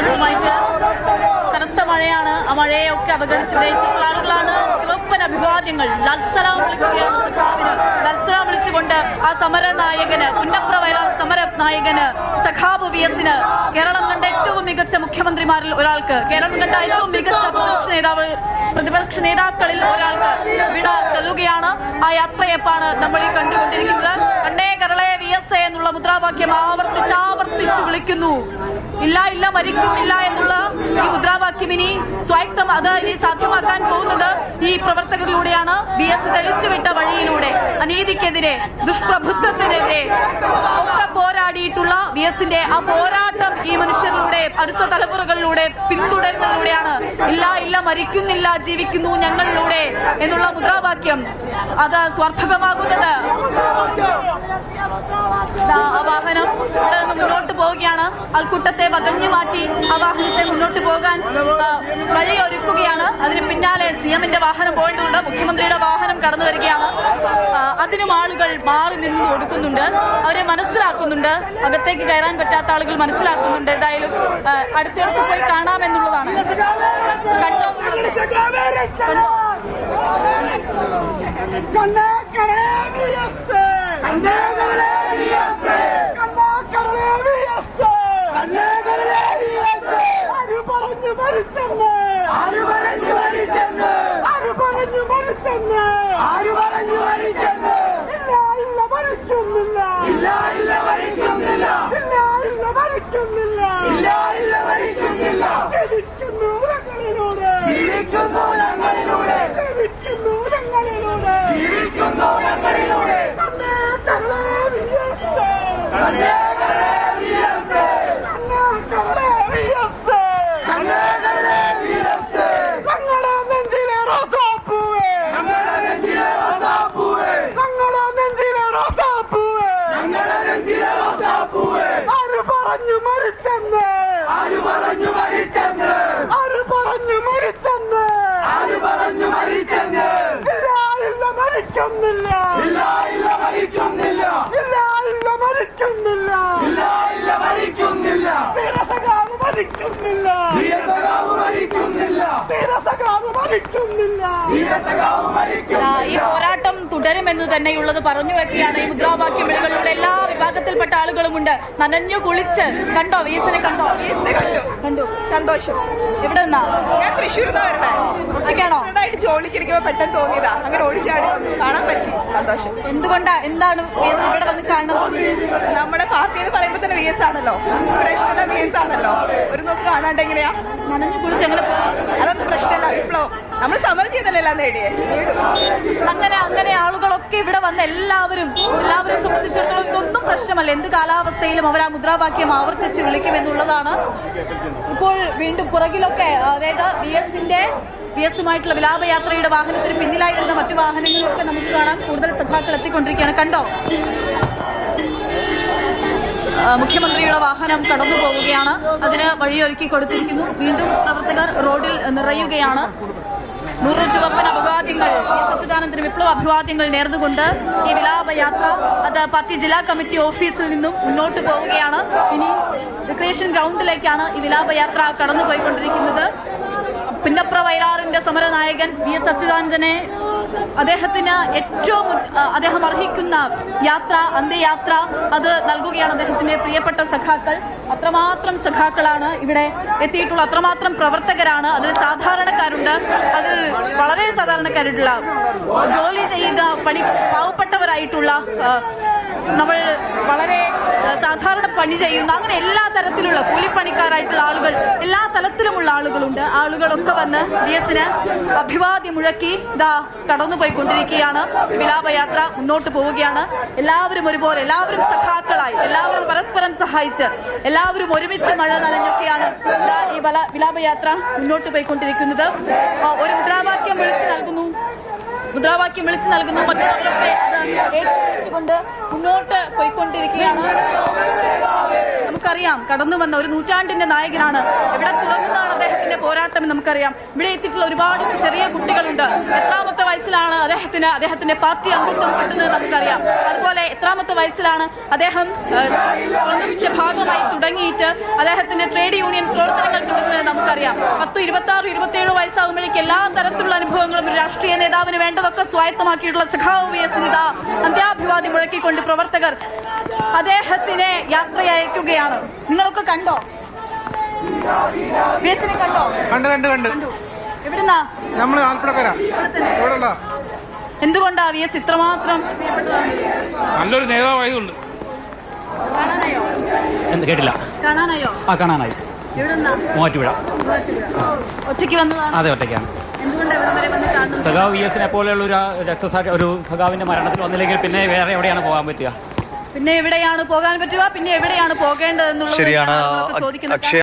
എസുമായിട്ട് കനത്ത മഴയാണ്. ആ മഴയൊക്കെ അവഗണിച്ച് ഇവിടെ എത്തിയിട്ടുള്ള ആളുകളാണ് ചുവപ്പൻ അഭിവാദ്യങ്ങൾ. ലത്സലാം വിളിക്കുകയാണ് സഖാവിന്. ലത്സലാം വിളിച്ചുകൊണ്ട് ആ സമര നായകന് പുന്നപ്ര വയലാർ സമര നായകന് സഖാബ് വി എസിന് കേരളം കണ്ട ഏറ്റവും മികച്ച മുഖ്യമന്ത്രിമാരിൽ ഒരാൾക്ക്. കേരളം കണ്ട ഏറ്റവും മികച്ച പ്രതിപക്ഷ നേതാവ് പ്രതിപക്ഷ നേതാക്കളിൽ ഒരാൾക്ക് വിട ചൊല്ലുകയാണ്. ആ യാത്രയപ്പാണ് നമ്മൾ ഈ കണ്ടുകൊണ്ടിരിക്കുന്നത്. കണ്ണേ കരളെ വി എസ് എ എന്നുള്ള മുദ്രാവാക്യം ആവർത്തിച്ച് ആവർത്തിച്ച് വിളിക്കുന്നു. ഇല്ല ഇല്ല മരിക്കുന്നില്ല എന്നുള്ള ഈ മുദ്രാവാക്യം ഇനി സ്വായക്തം അത് ഇനി സാധ്യമാക്കാൻ പോകുന്നത് ഈ പ്രവർത്തകരിലൂടെയാണ്. ബി എസ് തെളിച്ചുവിട്ട വഴിയിലൂടെ. അനീതിക്കെതിരെ ദുഷ്പ്രഭുത്വത്തിനെതിരെ എസിന്റെ ആ പോരാട്ടം ഈ മനുഷ്യരിലൂടെ അടുത്ത തലമുറകളിലൂടെ പിന്തുടരുന്നതിലൂടെയാണ്. ഇല്ല ഇല്ല മരിക്കുന്നില്ല ജീവിക്കുന്നു ഞങ്ങളിലൂടെ എന്നുള്ള മുദ്രാവാക്യം അത് സ്വാർത്ഥകമാകുന്നത് വാഹനം ഇവിടെ നിന്ന് മുന്നോട്ട് പോവുകയാണ് ആൾക്കൂട്ടത്തെ വകഞ്ഞു മാറ്റി ആ വാഹനത്തെ മുന്നോട്ട് പോകാൻ വഴി വഴിയൊരുക്കുകയാണ് അതിന് പിന്നാലെ സി എമ്മിന്റെ വാഹനം പോയിട്ടുണ്ട് മുഖ്യമന്ത്രിയുടെ വാഹനം കടന്നു വരികയാണ് അതിനും ആളുകൾ മാറി നിന്ന് കൊടുക്കുന്നുണ്ട് അവരെ മനസ്സിലാക്കുന്നുണ്ട് അകത്തേക്ക് കയറാൻ പറ്റാത്ത ആളുകൾ മനസ്സിലാക്കുന്നുണ്ട് അടുത്തിടത്ത് അടുത്തടുത്ത് പോയി കാണാമെന്നുള്ളതാണ് കണ്ടോ കണ്ടോ മരിച്ചെന്ന്. ആര് പറഞ്ഞു മരിച്ചെന്ന്? ആര് പറഞ്ഞു മരിച്ചെന്ന്? ആര് പറഞ്ഞു മരിച്ചെന്ന്? ഇല്ല ഇല്ല മരിക്കുന്നില്ല. ഇല്ല ഇല്ല മരിക്കുന്നില്ല. ഇല്ല ഇല്ല മരിക്കുന്നില്ല. ഇല്ല ഇല്ല മരിക്കുന്നില്ല. ജീവിക്കുന്നു ഞങ്ങളിലൂടെ ജീവിക്കുന്നു ഞങ്ങളിലൂടെ ജീവിക്കുന്നു ഞങ്ങളിലൂടെ ജീവിക്കുന്നു ഞങ്ങളിലൂടെ കണ്ണേ കരളേ വിയസ് കണ്ണേ കരളേ വിയസ് കണ്ണേ കരളേ വിയസ് കണ്ണേ കരളേ വിയസ് ഞങ്ങളുടെ നെഞ്ചിലെ റോസാപ്പൂവേ ഞങ്ങളുടെ നെഞ്ചിലെ റോസാപ്പൂവേ ഞങ്ങളുടെ നെഞ്ചിലെ റോസാപ്പൂവേ ഞങ്ങളുടെ നെഞ്ചിലെ റോസാപ്പൂവേ ആര് പറഞ്ഞു മരിച്ചെന്ന് ആര് പറഞ്ഞു മരിച്ചെന്ന് ആര് പറഞ്ഞു മരിച്ചെന്ന് ആര് പറഞ്ഞു മരിച്ചെന്ന് ഇല്ല ഇല്ല മരിക്കുന്നില്ല ഇല്ല ഇല്ല മരിക്കുന്നില്ല ഇല്ല ഇല്ല മരിക്കുന്നില്ല ഇല്ല ഇല്ല മരിക്കുന്നില്ല തീരസകാവ് മരിക്കുന്നില്ല. ഈ പോരാട്ടം തുടരുമെന്ന് തന്നെയുള്ളത് പറഞ്ഞു വെക്കുകയാണ്. ഈ മുദ്രാവാക്യം ആളുകളുമുണ്ട് നനഞ്ഞു കുളിച്ച്. കണ്ടോ? വീസിനെ കണ്ടോ? വീസിനെ കണ്ടു. കണ്ടു. സന്തോഷം. എവിടെ നിന്നാ? ഞാൻ തൃശ്ശൂർ ഒറ്റയ്ക്കാണോ? ജോലിക്കിരിക്കുമ്പോ പെട്ടെന്ന് തോന്നിയതാ. അങ്ങനെ ഓടിച്ചാടി കാണാൻ പറ്റി. സന്തോഷം. എന്തുകൊണ്ടാ? എന്താണ് ഇവിടെ വന്ന് കാണുന്നത്? നമ്മുടെ പാർട്ടി എന്ന് പറയുമ്പോ തന്നെ വി എസ് ആണല്ലോ. ഇൻസ്പിറേഷൻ വി എസ് ആണല്ലോ. ഒരു നോക്ക് കാണാണ്ട് എങ്ങനെയാ? നനഞ്ഞു കുളിച്ച് എങ്ങനെ പോകും അതൊന്നും പ്രശ്നമല്ല വിപ്ലവം നമ്മൾ സമരം ചെയ്തല്ലേ എല്ലാം നേടിയേ? അങ്ങനെ അങ്ങനെ ആളുകളൊക്കെ ഇവിടെ വന്ന് എല്ലാവരും എല്ലാവരെ സംബന്ധിച്ചിടത്തോളം ഇതൊന്നും പ്രശ്നമല്ല. എന്ത് കാലാവസ്ഥയിലും അവർ ആ മുദ്രാവാക്യം ആവർത്തിച്ച് വിളിക്കുമെന്നുള്ളതാണ് ഇപ്പോൾ വീണ്ടും പുറകിലൊക്കെ അതായത് ബി എസിന്റെ ബി എസുമായിട്ടുള്ള വിലാപയാത്രയുടെ വാഹനത്തിന് പിന്നിലായി വരുന്ന മറ്റു വാഹനങ്ങളിലൊക്കെ നമുക്ക് കാണാം. കൂടുതൽ സഖാക്കൾ എത്തിക്കൊണ്ടിരിക്കുകയാണ്. കണ്ടോ? മുഖ്യമന്ത്രിയുടെ വാഹനം കടന്നു പോവുകയാണ് അതിന് വഴിയൊരുക്കി കൊടുത്തിരിക്കുന്നു. വീണ്ടും പ്രവർത്തകർ റോഡിൽ നിറയുകയാണ്. അഭിവാദ്യങ്ങൾ സച്ചിദാനന്ദന് വിപ്ലവ അഭിവാദ്യങ്ങൾ നേർന്നുകൊണ്ട് ഈ വിലാപയാത്ര അത് പാർട്ടി ജില്ലാ കമ്മിറ്റി ഓഫീസിൽ നിന്നും മുന്നോട്ട് പോവുകയാണ്. ഇനി റിക്രിയേഷൻ ഗ്രൗണ്ടിലേക്കാണ് ഈ വിലാപയാത്ര കടന്നുപോയിക്കൊണ്ടിരിക്കുന്നത്. പിന്നപ്ര വയലാറിന്റെ സമരനായകൻ വി എസ് അച്യുതാനന്ദനെ അദ്ദേഹത്തിന് ഏറ്റവും അദ്ദേഹം അർഹിക്കുന്ന യാത്ര അന്ത്യയാത്ര അത് നൽകുകയാണ് അദ്ദേഹത്തിന്റെ പ്രിയപ്പെട്ട സഖാക്കൾ. അത്രമാത്രം സഖാക്കളാണ് ഇവിടെ എത്തിയിട്ടുള്ള അത്രമാത്രം പ്രവർത്തകരാണ്. അതിൽ സാധാരണക്കാരുണ്ട്. അതിൽ വളരെ സാധാരണക്കാരുള്ള ജോലി ചെയ്ത പണി പാവപ്പെട്ടവരായിട്ടുള്ള ആ, നമ്മൾ വളരെ സാധാരണ പണി ചെയ്യുന്ന അങ്ങനെ എല്ലാ തരത്തിലുള്ള കൂലിപ്പണിക്കാരായിട്ടുള്ള ആളുകൾ എല്ലാ തലത്തിലുമുള്ള ആളുകളുണ്ട്. ആളുകളൊക്കെ വന്ന് ബി എസിന് അഭിവാദ്യം മുഴക്കി ഇതാ കടന്നുപോയിക്കൊണ്ടിരിക്കുകയാണ്. വിലാപയാത്ര മുന്നോട്ട് പോവുകയാണ്. എല്ലാവരും ഒരുപോലെ എല്ലാവരും സഖാക്കളായി എല്ലാവരും പരസ്പരം സഹായിച്ച് എല്ലാവരും ഒരുമിച്ച് മഴ നനഞ്ഞൊക്കെയാണ് ഈ വിലാപയാത്ര മുന്നോട്ട് പോയിക്കൊണ്ടിരിക്കുന്നത്. ഒരു മുദ്രാവാക്യം വിളിച്ചു നൽകുന്നു. മുദ്രാവാക്യം വിളിച്ചു നൽകുന്നു. മറ്റുള്ളവരൊക്കെ അത് ഏറ്റുപിടിച്ചുകൊണ്ട് മുന്നോട്ട് പോയിക്കൊണ്ടിരിക്കുകയാണ്. നമുക്കറിയാം. കടന്നു വന്ന ഒരു നൂറ്റാണ്ടിന്റെ നായകനാണ്. എവിടെ തുടങ്ങുന്നതാണ് അദ്ദേഹത്തിന്റെ പോരാട്ടം നമുക്കറിയാം. ഇവിടെ എത്തിയിട്ടുള്ള ഒരുപാട് ചെറിയ കുട്ടികളുണ്ട്. എത്രാമത്തെ വയസ്സിലാണ് അദ്ദേഹത്തിന് അദ്ദേഹത്തിന്റെ പാർട്ടി അംഗത്വം കിട്ടുന്നത് നമുക്കറിയാം. അതുപോലെ എത്രാമത്തെ വയസ്സിലാണ് അദ്ദേഹം കോൺഗ്രസിന്റെ ഭാഗമായി തുടങ്ങിയിട്ട് അദ്ദേഹത്തിന്റെ ട്രേഡ് യൂണിയൻ പ്രവർത്തനങ്ങൾ തുടങ്ങുന്നത് നമുക്കറിയാം. പത്ത് ഇരുപത്തി ആറ് ഇരുപത്തിയേഴ് വയസ്സാകുമ്പോഴേക്ക് എല്ലാ തരത്തിലുള്ള അനുഭവങ്ങളും ഒരു രാഷ്ട്രീയ നേതാവിന് വേണ്ടതൊക്കെ സ്വായത്തമാക്കിയിട്ടുള്ള സഖാവ് വി എസ് സുനിത അന്ത്യാഭിവാദ്യം മുഴക്കിക്കൊണ്ട് പ്രവർത്തകർ അദ്ദേഹത്തിനെ യാത്രയയക്കുകയാണ്. നിങ്ങളൊക്കെ കണ്ടോ? വി കണ്ടോ? കണ്ട് കണ്ട് കണ്ട്. എവിടുന്നാ? നമ്മൾ ആലപ്പുഴക്കാരാ. ഇവിടെ എന്തുകൊണ്ടാ വി എസ് ഇത്രമാത്രം? നല്ലൊരു നേതാവായതുകൊണ്ട്. കാണാനായോ? എന്ത് കേട്ടില്ല. കാണാനായോ? ആ കാണാനായി. എവിടുന്നാ? മൂവാറ്റുപുഴ. ഒറ്റയ്ക്ക് വന്നതാണ്? അതെ ഒറ്റയ്ക്കാണ്. സഖാവ് വി എസിനെ പോലെയുള്ള ഒരു രക്തസാക്ഷി ഒരു സഖാവിന്റെ മരണത്തിൽ വന്നില്ലെങ്കിൽ പിന്നെ വേറെ എവിടെയാണ് പോകാൻ പറ്റുക? പിന്നെ എവിടെയാണ് പോകാൻ പറ്റുക? പിന്നെ എവിടെയാണ് പോകേണ്ടതെന്നുള്ളത് ശരിയാണ്. ചോദിക്കുന്നത്.